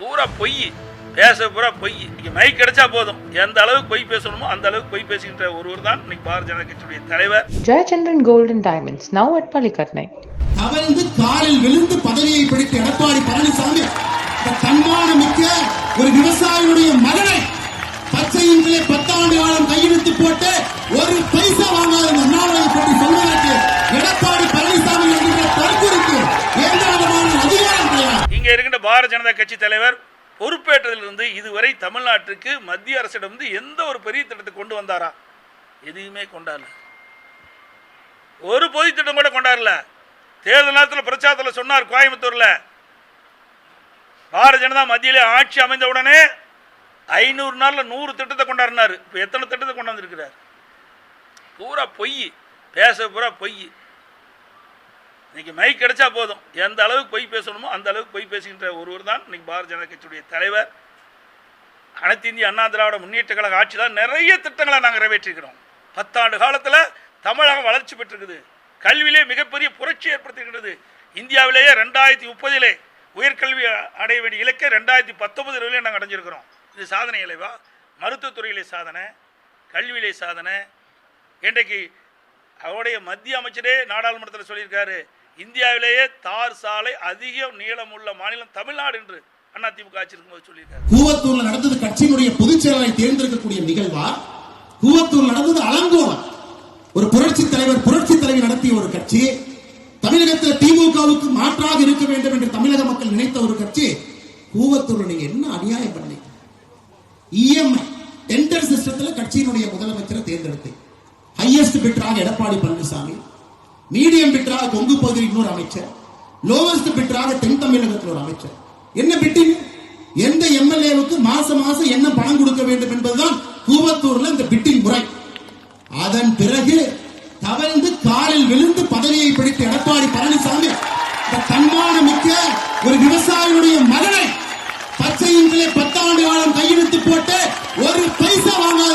பூரா பொய். பேச பூரா பொய். இன்னைக்கு மைக் கிடைச்சா போதும். எந்த அளவுக்கு பொய் பேசணுமோ அந்த அளவுக்கு பொய் பேசுகின்ற ஒருவர் தான் இன்னைக்கு பாரதிய ஜனதா கட்சியுடைய தலைவர். Gold and Diamonds, now at Palikatnai. தவழ்ந்து காலில் விழுந்து பதவியை பிடித்த எடப்பாடி பழனிசாமி இந்த பாரதிய ஜனதா கட்சி தலைவர் பொறுப்பேற்றதிலிருந்து இதுவரை தமிழ்நாட்டுக்கு மத்திய அரசிடமிருந்து எந்த ஒரு பெரிய திட்டத்தை கொண்டு வந்தாரா? எதையுமே கொண்டாடல. ஒரு பொது திட்டம் கூட கொண்டாடல. தேர்தல் நேரத்தில் பிரச்சாரத்தில் சொன்னார் கோயம்புத்தூர்ல. பாரதிய ஜனதா மத்தியிலே ஆட்சி அமைந்த உடனே ஐநூறு நாளில் நூறு திட்டத்தை கொண்டாடினார். இப்போ எத்தனை திட்டத்தை கொண்டாந்துருக்கிறார் பூரா பொய். பேச பூரா பொய். இன்னைக்கு மைக் கிடைச்சா போதும். எந்த அளவுக்கு பொய் பேசணுமோ அந்த அளவுக்கு பொய் பேசுகின்ற ஒருவர் தான் இன்னைக்கு பாரதிய ஜனதா கட்சியுடைய தலைவர். அனைத்து இந்திய அண்ணா திராவிட முன்னேற்ற கழக ஆட்சியில் நிறைய திட்டங்களை நாங்கள் நிறைவேற்றிருக்கிறோம். பத்தாண்டு காலத்தில் தமிழகம் வளர்ச்சி பெற்றிருக்குது. கல்வியிலே மிகப்பெரிய புரட்சி ஏற்படுத்தியிருக்கிறது இந்தியாவிலேயே ரெண்டாயிரத்தி முப்பதிலே உயர்கல்வி அடைய வேண்டிய இலக்கை ரெண்டாயிரத்தி பத்தொன்பது இருபதிலே நாங்கள் அடைஞ்சிருக்கிறோம். இது சாதனை இல்லைவா? மருத்துவத்துறையிலே சாதனை கல்வியிலே சாதனை. இன்றைக்கு அவருடைய மத்திய அமைச்சரே நாடாளுமன்றத்தில் சொல்லியிருக்காரு. இந்தியாவிலேயே தார் சாலை அதிக நீளமுள்ள மாநிலம் தமிழ்நாடு என்று அதிமுக ஆட்சி இருக்கும்போது சொல்லியிருக்காரு. கூவத்தூர்ல நடந்தது கட்சியினுடைய பொதுச் செயலரை தேர்ந்தெடுக்கக்கூடிய நிகழ்வா? கூவத்தூர் நடந்தது அலங்கோலம். ஒரு புரட்சி தலைவர் புரட்சி தலைவர் நடத்திய ஒரு கட்சி. தமிழகத்தில் திமுகவுக்கு மாற்றாக இருக்க வேண்டும் என்று தமிழக மக்கள் நினைத்த ஒரு கட்சி. கூவத்தூர்ல நீங்க என்ன அநியாயம் பண்ணி இஎம்ஐ டெண்டர் சிஸ்டத்துல கட்சியினுடைய முதலமைச்சரை தேர்ந்தெடுத்தேன் ஹையஸ்ட் பிட்டராக எடப்பாடி பழனிசாமி. மீடியம் பிட்டராக கொங்கு பகுதியில் இன்னொரு அமைச்சர். லோவஸ்ட் பிட்டராக தென் தமிழகத்தில் ஒரு அமைச்சர். என்ன பிட்டிங் எந்த எம்எல்ஏவுக்கு மாசம் மாசம் என்ன பணம் கொடுக்க வேண்டும் என்பதுதான் கூவத்தூர்ல இந்த பிட்டிங் முறை. அதன் பிறகு தவழ்ந்து காலில் விழுந்து பதவியை பிடித்த எடப்பாடி பழனிசாமி தன்மான மிக்க ஒரு விவசாயியுடைய மகனை பச்சையின்களே பத்தாண்டு காலம் கையெழுத்து போட்டு ஒரு பைசா வாங்காத